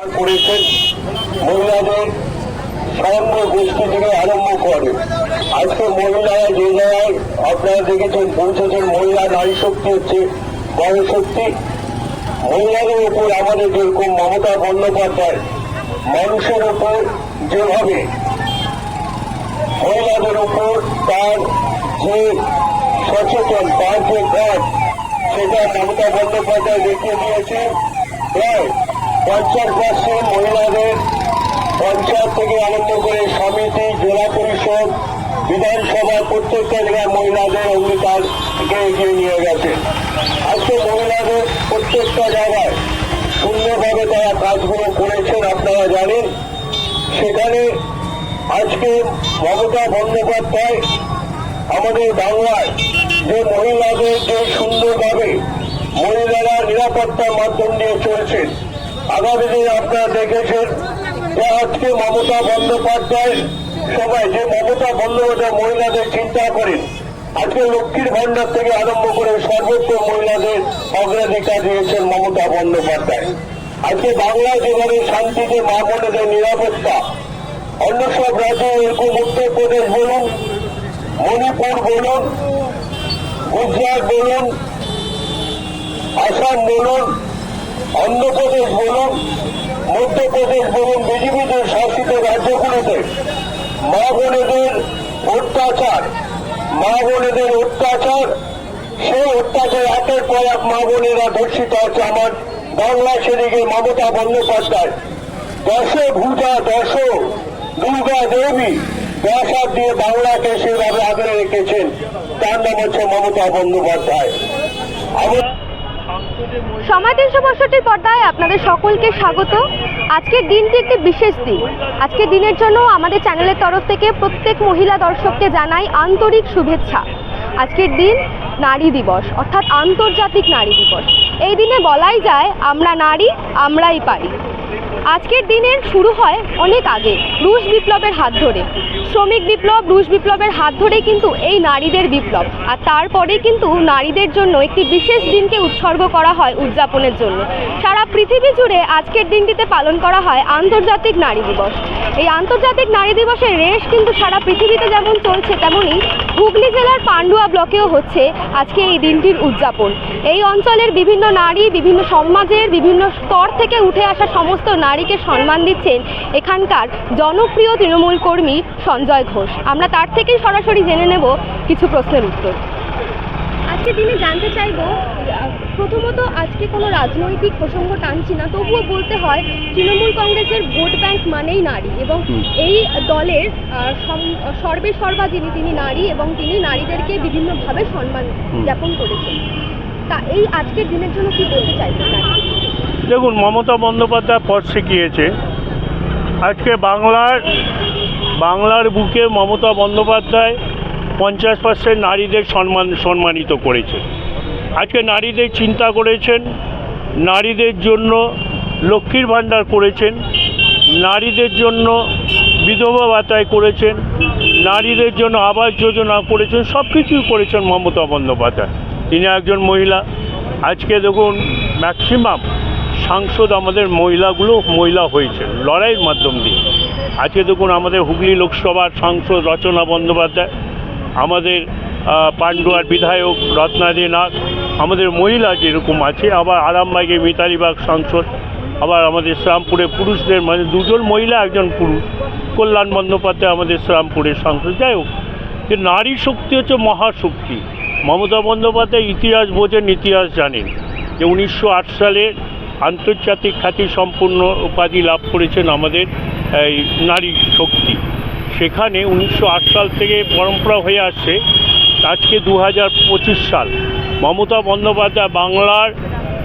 করেছেন। মহিলাদের স্বয়ম্ভ গোষ্ঠী থেকে আরম্ভ করে। আজকে মহিলারা যে জায়গায় আপনারা দেখেছেন পৌঁছেছেন, মহিলা নারী শক্তি হচ্ছে বড় শক্তি। মহিলাদের উপর আমাদের যেরকম মমতা বন্দ্যোপাধ্যায়, মানুষের উপর যেভাবে মহিলাদের উপর তার যে সচেতন, তার যে কাজ, সেটা মমতা বন্দ্যোপাধ্যায় দেখিয়ে দিয়েছেন। প্রায় পঞ্চাশ পার্সেন্ট মহিলাদের পঞ্চায়েত থেকে আরম্ভ করে সমিতি, জেলা পরিষদ, বিধানসভা, প্রত্যেকটা জায়গায় মহিলাদের অঙ্গীকার থেকে এগিয়ে নিয়ে গেছে। আজকে মহিলাদের প্রত্যেকটা জায়গায় সুন্দরভাবে তারা কাজগুলো করেছেন, আপনারা জানেন। সেখানে আজকে মমতা বন্দ্যোপাধ্যায় আমাদের বাংলায় যে মহিলাদের যে সুন্দরভাবে মহিলারা নিরাপত্তার মাধ্যম দিয়ে চলছেন আগামী আপনারা দেখেছেন যে আজকে মমতা বন্দ্যোপাধ্যায় সবাই, যে মমতা বন্দ্যোপাধ্যায় মহিলাদের চিন্তা করেন, আজকে লক্ষ্মীর ভান্ডার থেকে আরম্ভ করে সর্বোচ্চ মহিলাদের অগ্রাধিকার দিয়েছেন মমতা বন্দ্যোপাধ্যায়। আজকে বাংলা যেভাবে শান্তিতে মা বোনেদের নিরাপত্তা, অন্য সব রাজ্যে এরকম উত্তরপ্রদেশ বলুন, মণিপুর বলুন, গুজরাট বলুন, আসাম বলুন অন্ধ্রপ্রদেশ বলুন, মধ্যপ্রদেশ বলুন, বিজেপিতে শাসিত রাজ্যগুলিতে মা বোনেদের অত্যাচার, মা বোনেদের অত্যাচার, সেই অত্যাচার একের পর এক মা বোনেরা ধর্ষিত হচ্ছে আমার বাংলা সেদিকে মমতা বন্দ্যোপাধ্যায়। দশে ভূজা, দশ দুর্গা দেবী হাত দিয়ে বাংলাকে সেভাবে আগলে রেখেছেন। তার নাম হচ্ছে মমতা বন্দ্যোপাধ্যায়। আমার সময় তিনশো পঁয়ষট্টির পর্দায় আপনাদের সকলকে স্বাগত। আজকের দিনটি একটি বিশেষ দিন। আজকের দিনের জন্য আমাদের চ্যানেলের তরফ থেকে প্রত্যেক মহিলা দর্শককে জানাই আন্তরিক শুভেচ্ছা। আজকের দিন নারী দিবস, অর্থাৎ আন্তর্জাতিক নারী দিবস। এই দিনে বলাই যায়, আমরা নারী, আমরাই পারি। আজকের দিনের শুরু হয় অনেক আগে, রুশ বিপ্লবের হাত ধরে। শ্রমিক বিপ্লব, রুশ বিপ্লবের হাত ধরে কিন্তু এই নারীদের বিপ্লব। আর তারপরে কিন্তু নারীদের জন্য একটি বিশেষ দিনকে উৎসর্গ করা হয় উদযাপনের জন্য। সারা পৃথিবী জুড়ে আজকের দিনটিতে পালন করা হয় আন্তর্জাতিক নারী দিবস। এই আন্তর্জাতিক নারী দিবসের রেশ কিন্তু সারা পৃথিবীতে যেমন চলছে তেমনই হুগলি জেলার পান্ডুয়া ব্লকেও হচ্ছে আজকে এই দিনটির উদযাপন। এই অঞ্চলের বিভিন্ন নারী, বিভিন্ন সমাজের বিভিন্ন স্তর থেকে উঠে আসা সমস্ত নারীকে সম্মান দিচ্ছেন এখানকার জনপ্রিয় তৃণমূল কর্মী সঞ্জয় ঘোষ। আমরা তার থেকেই সরাসরি জেনে নেব কিছু প্রশ্নের উত্তর। আজকে দিনে জানতে চাইব প্রথমত আজকে কোনো রাজনৈতিক প্রসঙ্গ টানছি না তবুও বলতে হয় তৃণমূল কংগ্রেসের ভোট ব্যাংক মানেই নারী এবং এই দলের সর্বে সর্বা যিনি তিনি নারী এবং তিনি নারীদেরকে বিভিন্নভাবে সম্মান জ্ঞাপন করেছেন। তা এই আজকের দিনের জন্য কি বলতে চাইছেন দেখুন মমতা বন্দ্যোপাধ্যায় পথ শিখিয়েছে। আজকে বাংলার বাংলার বুকে মমতা বন্দ্যোপাধ্যায় পঞ্চাশ পার্সেন্ট নারীদের সম্মান, সম্মানিত করেছে আজকে নারীদের চিন্তা করেছেন, নারীদের জন্য লক্ষ্মীর ভাণ্ডার করেছেন, নারীদের জন্য বিধবা ভাতায় করেছেন, নারীদের জন্য আবাস যোজনা করেছেন সব কিছুই করেছেন মমতা বন্দ্যোপাধ্যায়। তিনি একজন মহিলা। আজকে দেখুন ম্যাক্সিমাম সাংসদ আমাদের মহিলাগুলো মহিলা হয়েছে লড়াইয়ের মাধ্যম দিয়ে। আজকে দেখুন আমাদের হুগলি লোকসভার সাংসদ রচনা বন্দ্যোপাধ্যায় আমাদের আহ, পান্ডুয়ার বিধায়ক রত্নাদি নাথ আমাদের মহিলা যেরকম আছে আবার আরামবাগে মিতালি বাগ সাংসদ আবার আমাদের শ্রামপুরে পুরুষদের মানে দুজন মহিলা একজন পুরুষ। কল্যাণ বন্দ্যোপাধ্যায় আমাদের শ্রামপুরের সাংসদ। যাই হোক যে নারী শক্তি হচ্ছে মহাশক্তি। মমতা বন্দ্যোপাধ্যায় ইতিহাস বোঝেন ইতিহাস জানেন। যে উনিশশো আট সালে আন্তর্জাতিক খ্যাতি সম্পূর্ণ উপাধি লাভ করেছেন আমাদের এই নারী শক্তি। সেখানে উনিশশো আট সাল থেকে পরম্পরা হয়ে আসছে। আজকে দু হাজার পঁচিশ সাল মমতা বন্দ্যোপাধ্যায় বাংলার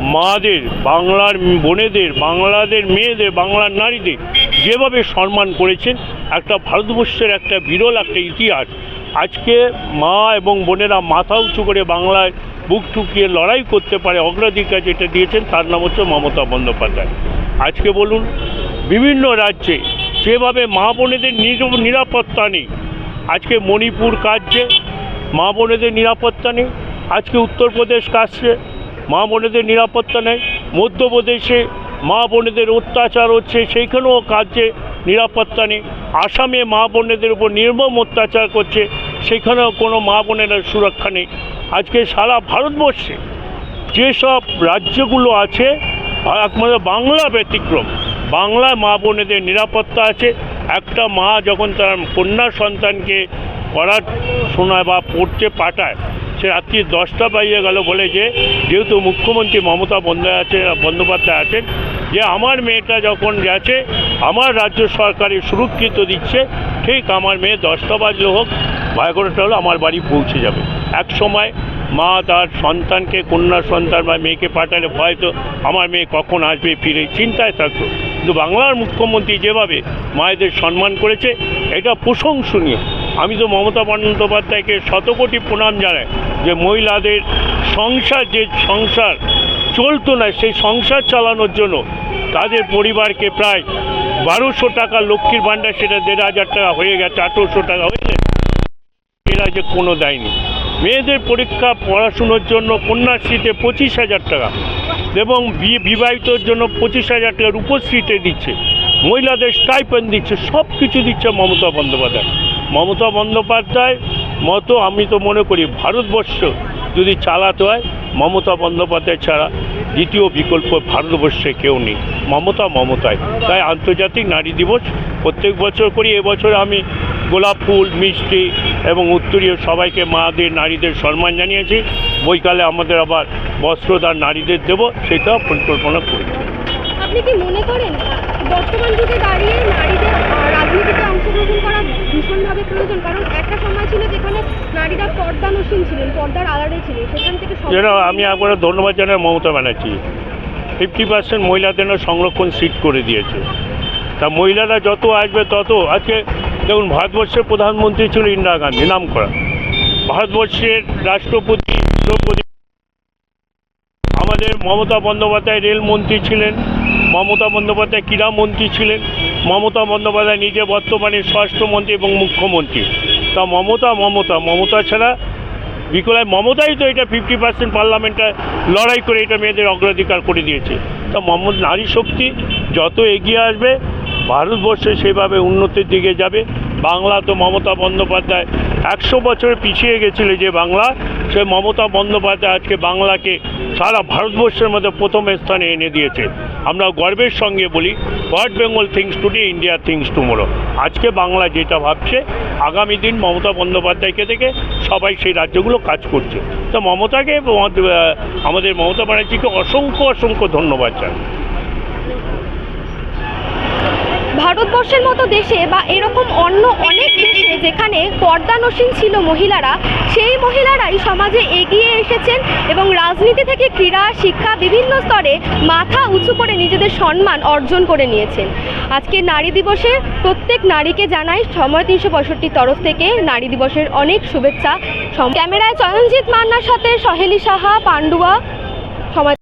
মাদের, বাংলার বোনেদের, বাংলাদের মেয়েদের, বাংলার নারীদের যেভাবে সম্মান করেছেন, একটা ভারতবর্ষের একটা বিরল, একটা ইতিহাস। আজকে মা এবং বোনেরা মাথা উঁচু করে বাংলায় বুক ঠুকিয়ে লড়াই করতে পারে, অগ্রাধিকার যেটা দিয়েছেন, তার নাম হচ্ছে মমতা বন্দ্যোপাধ্যায়। আজকে বলুন বিভিন্ন রাজ্যে। যেভাবে মা বোনেদের নির- নিরাপত্তা নেই। আজকে মণিপুর কাটছে মা বোনেদের নিরাপত্তা নেই। আজকে উত্তরপ্রদেশ কাটছে মা বোনেদের নিরাপত্তা নেই। মধ্যপ্রদেশে মা বোনেদের অত্যাচার হচ্ছে, সেইখানেও কাজে নিরাপত্তা নেই। আসামে মা বোনেদের উপর নির্মম অত্যাচার করছে, সেখানেও কোনো মা বোনেরা সুরক্ষা নেই। আজকে সারা ভারতবর্ষে যেসব রাজ্যগুলো আছে একমাত্র বাংলা ব্যতিক্রম বাংলায় মা বোনেদের নিরাপত্তা আছে। একটা মা যখন তার কন্যা সন্তানকে পড়ার শোনায় বা পড়তে পাঠায়, সে রাত্রি দশটা বাজিয়ে গেল, বলে যে, যেহেতু মুখ্যমন্ত্রী মমতা বন্দ্যোপাধ্যায় আছে বন্দ্যোপাধ্যায় আছেন, যে আমার মেয়েটা যখন গেছে, আমার রাজ্য সরকারই সুরক্ষিত দিচ্ছে, ঠিক আমার মেয়ে দশটা বাজলে হোক এগারোটা হলো আমার বাড়ি পৌঁছে যাবে। এক সময় মা তার সন্তানকে, কন্যা সন্তান বা মেয়েকে পাঠালে হয়তো আমার মেয়ে কখন আসবে ফিরে? চিন্তায় থাকতো কিন্তু বাংলার মুখ্যমন্ত্রী যেভাবে মায়েদের সম্মান করেছে, এটা প্রশংসনীয়। আমি তো মমতা বন্দ্যোপাধ্যায়কে শতকোটি প্রণাম জানাই যে মহিলাদের সংসার, যে সংসার চলতো না, সেই সংসার চালানোর জন্য তাদের পরিবারকে প্রায় বারোশো টাকা লক্ষ্মীর ভাণ্ডার, সেটা দেড় হাজার টাকা হয়ে গেছে, আঠেরোশো টাকা হয়েছে। এরা যে কোনো দেয়নি মেয়েদের পরীক্ষা পড়াশুনোর জন্য কন্যাশ্রীতে পঁচিশ হাজার টাকা এবং বিবাহিতর জন্য পঁচিশ হাজার টাকা রূপশ্রীতে দিচ্ছে। মহিলাদের স্টাইপেন্ড দিচ্ছে সব কিছু দিচ্ছে মমতা বন্দ্যোপাধ্যায়। মমতা বন্দ্যোপাধ্যায় মতো আমি তো মনে করি ভারতবর্ষ যদি চালাতে হয়, মমতা বন্দ্যোপাধ্যায় ছাড়া দ্বিতীয় বিকল্প ভারতবর্ষে কেউ নেই। মমতা মমতায় তাই আন্তর্জাতিক নারী দিবস প্রত্যেক বছর করি এবছর আমি গোলাপ ফুল মিষ্টি এবং উত্তরীয় সবাইকে মাদের নারীদের সম্মান জানিয়েছি। বৈকালে আমাদের আবার বস্ত্রদান নারীদের দেব সেটাও পরিকল্পনা করেছি। আপনি কি মনে করেন বর্তমান যুগে দাঁড়িয়ে নারীদের রাজনীতিতে অংশগ্রহণ করা ভীষণভাবে প্রয়োজন? কারণ একটা সময় ছিল যেখানে নারীরা পর্দানসীন ছিলেন পর্দার আড়ালে ছিলেন সেখান থেকে আমি একবার ধন্যবাদ জানাই মমতা ব্যানার্জি। ফিফটি পার্সেন্ট মহিলাদের সংরক্ষণ সিট করে দিয়েছে। তা মহিলারা যত আসবে তত আজকে দেখুন, ভারতবর্ষের প্রধানমন্ত্রী ছিল ইন্দিরা গান্ধী, নাম করা। ভারতবর্ষের রাষ্ট্রপতি দ্রৌপদী আমাদের মমতা বন্দ্যোপাধ্যায় রেলমন্ত্রী ছিলেন, মমতা বন্দ্যোপাধ্যায় ক্রীড়ামন্ত্রী ছিলেন, মমতা বন্দ্যোপাধ্যায় নিজে বর্তমানে স্বরাষ্ট্রমন্ত্রী এবং মুখ্যমন্ত্রী। তা মমতা মমতা মমতা ছাড়া বিকলায়, মমতাই তো এটা ফিফটি পার্সেন্ট পার্লামেন্টে লড়াই করে এটা মেয়েদের অগ্রাধিকার করে দিয়েছে। তা মমতা নারী শক্তি যত এগিয়ে আসবে ভারতবর্ষে সেভাবে উন্নতির দিকে যাবে। বাংলা তো মমতা বন্দ্যোপাধ্যায় একশো বছর পিছিয়ে গেছিল যে বাংলা সে মমতা বন্দ্যোপাধ্যায় আজকে বাংলাকে সারা ভারতবর্ষের মধ্যে প্রথম স্থানে এনে দিয়েছে। আমরা গর্বের সঙ্গে বলি what Bengal thinks today India thinks tomorrow আজকে বাংলা যেটা ভাবছে, আগামী দিন মমতা বন্দ্যোপাধ্যায়কে থেকে সবাই সেই রাজ্যগুলো কাজ করছে। তো মমতাকে, আমাদের মমতা ব্যানার্জিকে অসংখ্য অসংখ্য ধন্যবাদ জানাই। ভারতবর্ষের মতো দেশে বা এরকম অন্য অনেক দেশে যেখানে পর্দানসীন ছিল মহিলারা, সেই মহিলারাই সমাজে এগিয়ে এসেছেন এবং রাজনীতি থেকে ক্রীড়া, শিক্ষা বিভিন্ন স্তরে মাথা উঁচু করে নিজেদের সম্মান অর্জন করে নিয়েছেন। আজকে নারী দিবসে প্রত্যেক নারীকে জানাই সময় তিনশো পঁয়ষট্টির তরফ থেকে নারী দিবসের অনেক শুভেচ্ছা। ক্যামেরায় চয়নজিৎ মান্নার সাথে সহেলি সাহা, পান্ডুয়া সময়